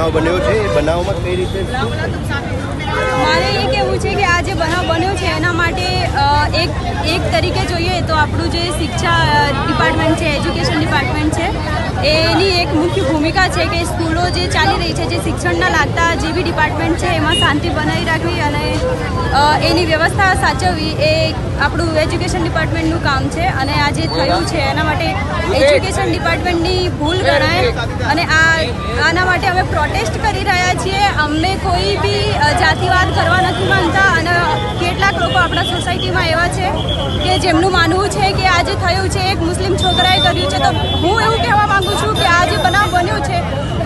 બનાવ બન્યો છે? એ બનાવમાં કઈ રીતે મારે એ કહેવું છે કે આ જે બનાવ બન્યો છે એના માટે એક એક તરીકે જોઈએ તો આપણું જે શિક્ષા ડિપાર્ટમેન્ટ છે એજ્યુકેશન ડિપાર્ટમેન્ટ છે એની એક મુખ્ય ભૂમિકા છે કે સ્કૂલો જે ચાલી રહી છે જે શિક્ષણના લાગતા જે બી ડિપાર્ટમેન્ટ છે એમાં શાંતિ બનાવી રાખવી અને એની વ્યવસ્થા સાચવવી એ આપણું એજ્યુકેશન ડિપાર્ટમેન્ટનું કામ છે. અને આ જે થયું છે એના માટે એજ્યુકેશન ડિપાર્ટમેન્ટની ભૂલ ગણાય અને આ આના માટે અમે પ્રોટેસ્ટ કરી રહ્યા છીએ. અમને કોઈ બી જાતિવાદ કરવા નથી માંગતા અને કેટલાક લોકો આપણા સોસાયટીમાં એવા છે કે જેમનું માનવું છે કે આ જે થયું છે, એક મુસ્લિમ છોકરાએ કર્યું છે, તો હું એવું કહેવા માગું છું કે આ જે બનાવ બન્યો છે,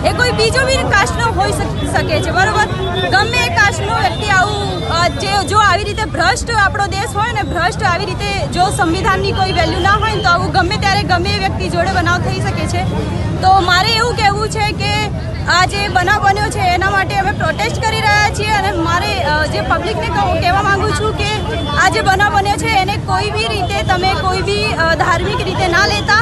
એ કોઈ બીજો બી કાસ્ટનો હોઈ શક- છે. બરાબર? ગમે એ કાસ્ટનો વ્યક્તિ આવું જે, જો આવી રીતે ભ્રષ્ટ આપણો દેશ હોય ને, ભ્રષ્ટ આવી રીતે જો સંવિધાનની કોઈ વેલ્યુ ના હોય તો આવું ગમે ત્યારે ગમે એ વ્યક્તિ જોડે બનાવ થઈ શકે છે. તો મારે એવું છે કે આ જે બનાવ બન્યો છે, એના માટે અમે પ્રોટેસ્ટ કરી રહ્યા છીએ અને મારે જે પબ્લિકને કહું, કહેવા માંગુ છું કે આ જે બનાવ બન્યો છે, એને કોઈ બી રીતે તમે કોઈ બી ધાર્મિક રીતે ના લેતા.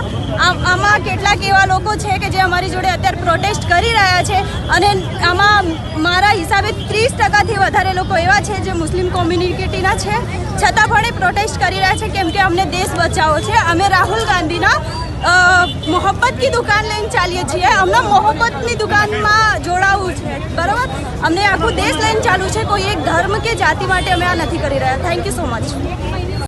આમાં કેટલાક એવા લોકો છે કે જે અમારી જોડે અત્યારે પ્રોટેસ્ટ કરી રહ્યા છે અને આમાં મારા હિસાબે ત્રીસ ટકાથી વધારે લોકો એવા છે જે મુસ્લિમ કોમ્યુનિટીના છે. છતાં પણ એ પ્રોટેસ્ટ કરી રહ્યા છે, કેમ કે અમને દેશ બચાવો છે. અમે રાહુલ ગાંધીના કી દુકાન લઈને ચાલીએ છીએ. અમને મોહબ્બતની દુકાનમાં જોડાવવું છે. બરાબર? અમને આખું દેશ લઈને ચાલુ છે. કોઈ એક ધર્મ કે જાતિ માટે અમે આ નથી કરી રહ્યા. Thank you so much